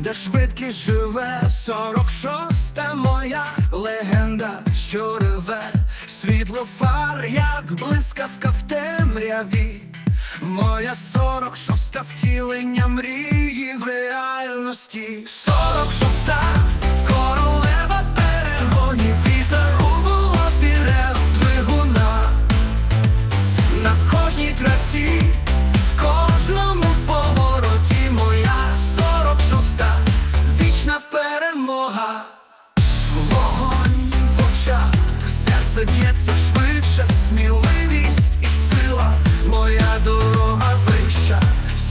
де швидкість живе, 46-та моя легенда, що реве, світло фар, як блискавка в темряві. Моя 46-та втілення мрії в реальності. Перемога. Вогонь в очах, серце б'ється швидше, сміливість і сила, моя дорога вища.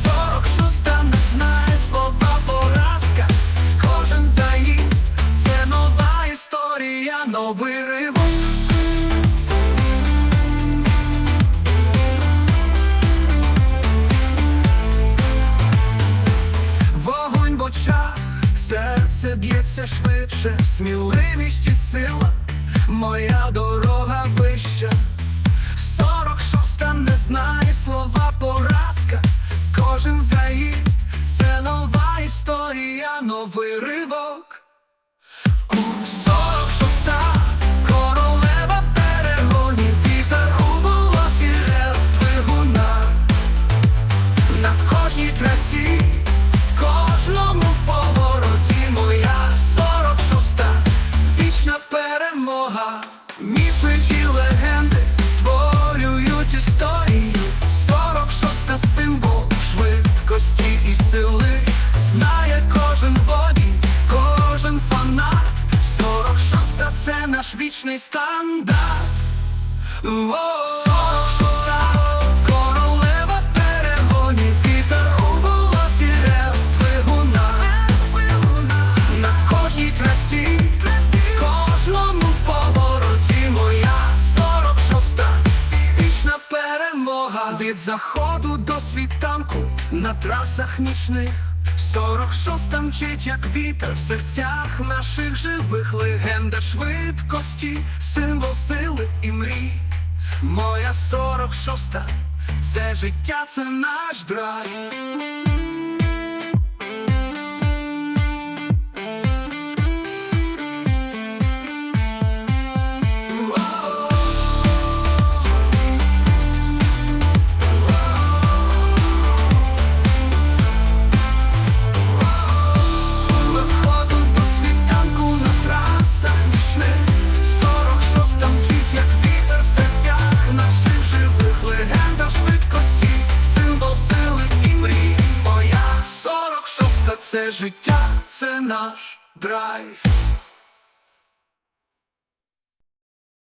46-та не знає слова поразка, кожен заїзд це нова історія, новий б'ється швидше, сміливість і сила, моя дорога вища. сорок шоста не знає слова поразка, кожен заїзд це нова історія, новий ривок. Наш вічний стандарт. Королева перегонів, вітер у волосі рев двигуна. На кожній трасі, в кожному повороті моя 46-та вічна перемога від заходу до світанку на трасах нічних. 46 мчить, як вітер в серцях наших живих легенда швидкості, символ сили і мрій. Моя сорок шоста, це життя, це наш драйв. Життя, це наш драйв.